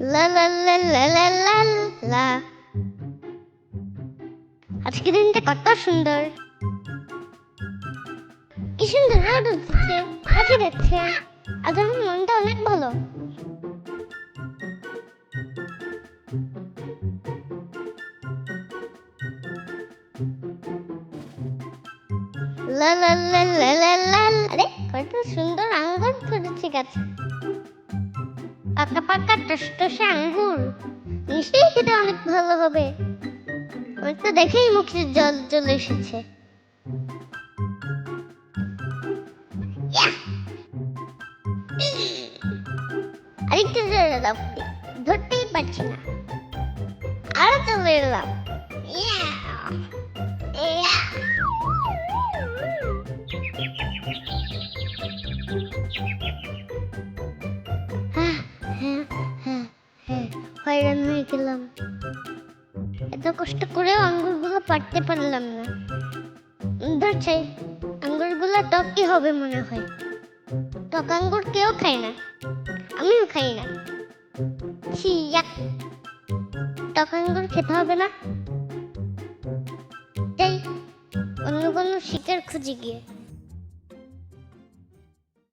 লা লা লা লা লা লা লা আজকে দিনটা কত সুন্দর। কি সুন্দর রোদ উঠছে পাখি দেখছে আজ আমার মনটা অনেক ভালো। লা লা লা লা লা। আরে, কত সুন্দর আঙ্গুর ধরেছে গাছে। পাকা পাকা টসটসে আঙ্গুর। নিশ্চয়ই খেতে অনেক ভালো হবে। আমার তো দেখেই মুখে জল চলে এসেছে! আরেকটু জোরে দাও ধরতেই পারছি না। আরও চলে এলাম। ইয়াহ! হয়রান হয়ে গেলাম। এত কষ্ট করেও আঙ্গুরগুলো পারতে পারলাম না। ধরছে আঙ্গুরগুলো টক কি হবে মনে হয়? টক আঙ্গুর কেউ খায় না। আমিও খাই না। ছি। টক আঙ্গুর খেতে হবে না। যাই, অন্য কোনো শিকার খুঁজে গিয়ে।